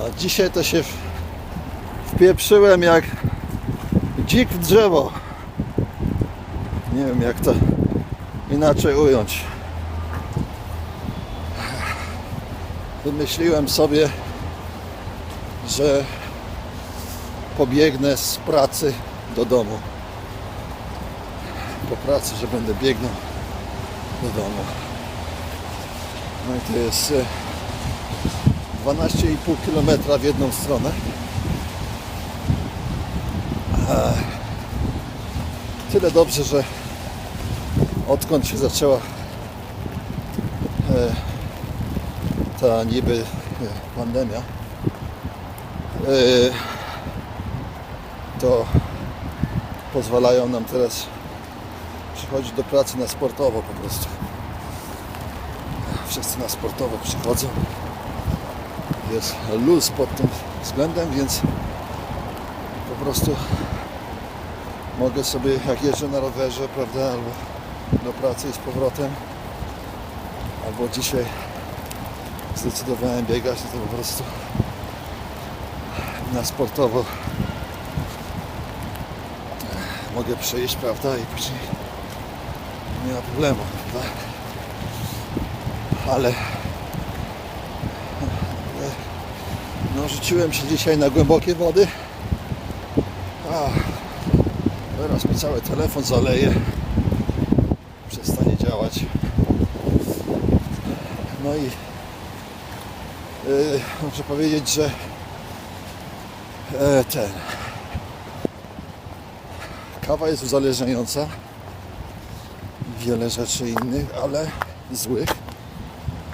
A dzisiaj to się wpieprzyłem jak dzik w drzewo. Nie wiem jak to inaczej ująć. Wymyśliłem sobie, że pobiegnę z pracy do domu. Po pracy, że będę biegnął do domu. No i to jest e, 12,5 km w jedną stronę. Tyle dobrze, że odkąd się zaczęła e, ta niby e, pandemia, e, to pozwalają nam teraz przychodzić do pracy na sportowo po prostu. Wszyscy na sportowo przychodzą. Jest luz pod tym względem, więc po prostu mogę sobie, jak jeżdżę na rowerze, prawda, albo do pracy i z powrotem, albo dzisiaj zdecydowałem biegać, no to po prostu na sportowo mogę przejść, prawda, i później nie ma problemu, prawda. Ale no, rzuciłem się dzisiaj na głębokie wody. Teraz mi cały telefon zaleje. Przestanie działać. No i yy, muszę powiedzieć, że e, ten kawa jest uzależniająca wiele rzeczy innych, ale złych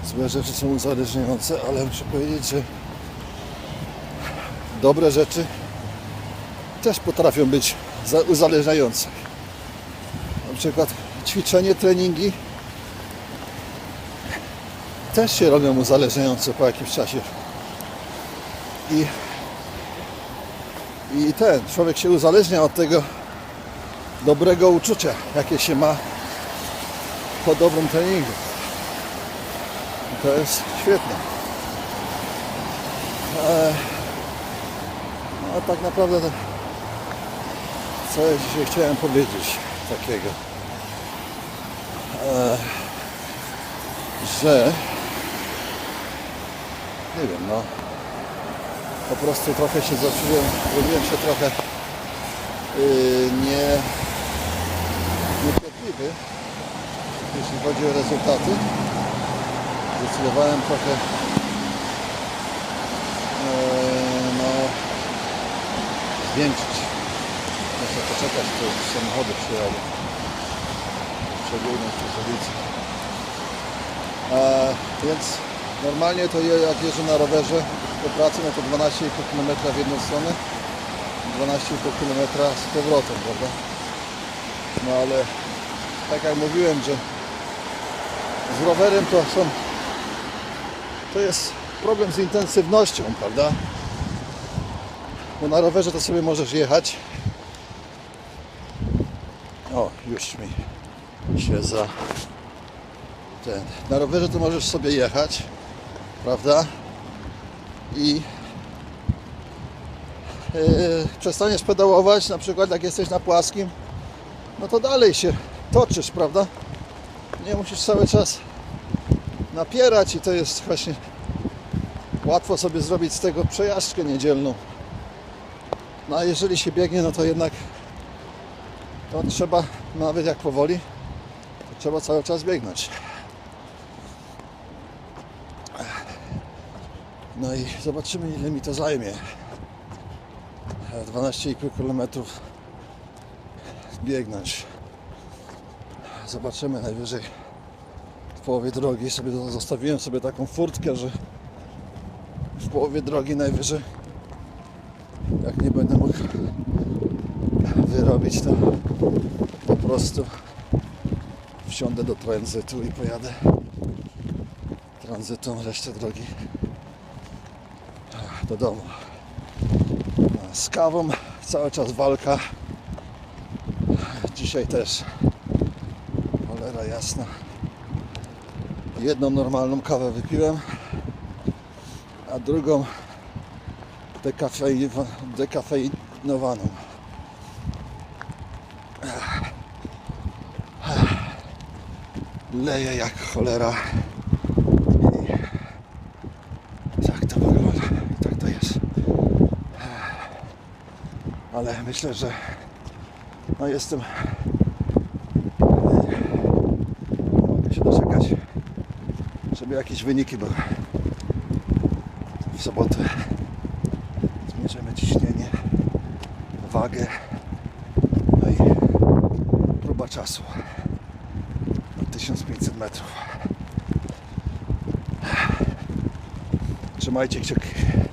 złe rzeczy są uzależniające, ale muszę powiedzieć, że dobre rzeczy też potrafią być za- uzależniające. Na przykład ćwiczenie, treningi też się robią uzależniające po jakimś czasie. I, I ten człowiek się uzależnia od tego dobrego uczucia, jakie się ma po dobrym treningu. I to jest świetne. E, no a tak naprawdę to, co ja dzisiaj chciałem powiedzieć takiego, e, że nie wiem, no. Po prostu trochę się zacząłem, zrobiłem się trochę yy, nie niecierpliwy, jeśli chodzi o rezultaty. Zdecydowałem trochę e, zwiększyć. Muszę poczekać, to samochody przyjadą. Przebiegnąć przez ulicę. E, więc normalnie to jak jeżdżę na rowerze do pracy, no to 12,5 km w jedną stronę, 12,5 km z powrotem, prawda? No ale tak jak mówiłem, że z rowerem to są to jest problem z intensywnością, prawda? Bo na rowerze to sobie możesz jechać. O, już mi się za ten. Na rowerze to możesz sobie jechać, prawda? I yy, przestaniesz pedałować, na przykład jak jesteś na płaskim, no to dalej się toczysz, prawda? Nie musisz cały czas napierać i to jest właśnie łatwo sobie zrobić z tego przejażdżkę niedzielną. No a jeżeli się biegnie, no to jednak to trzeba, nawet jak powoli, to trzeba cały czas biegnąć. No i zobaczymy ile mi to zajmie. 12,5 km biegnąć. Zobaczymy najwyżej w połowie drogi sobie zostawiłem sobie taką furtkę, że w połowie drogi najwyżej jak nie będę mógł wyrobić to po prostu wsiądę do tranzytu i pojadę tranzytą resztę drogi do domu. Z kawą cały czas walka. Dzisiaj też cholera jasna. Jedną normalną kawę wypiłem, a drugą dekafei- dekafeinowaną. Leje jak cholera. Tak to wygląda. Tak to jest. Ale myślę, że no jestem. Żeby jakieś wyniki były. W sobotę zmierzymy ciśnienie, wagę. No i próba czasu. Na 1500 metrów. Trzymajcie kciuki mnie.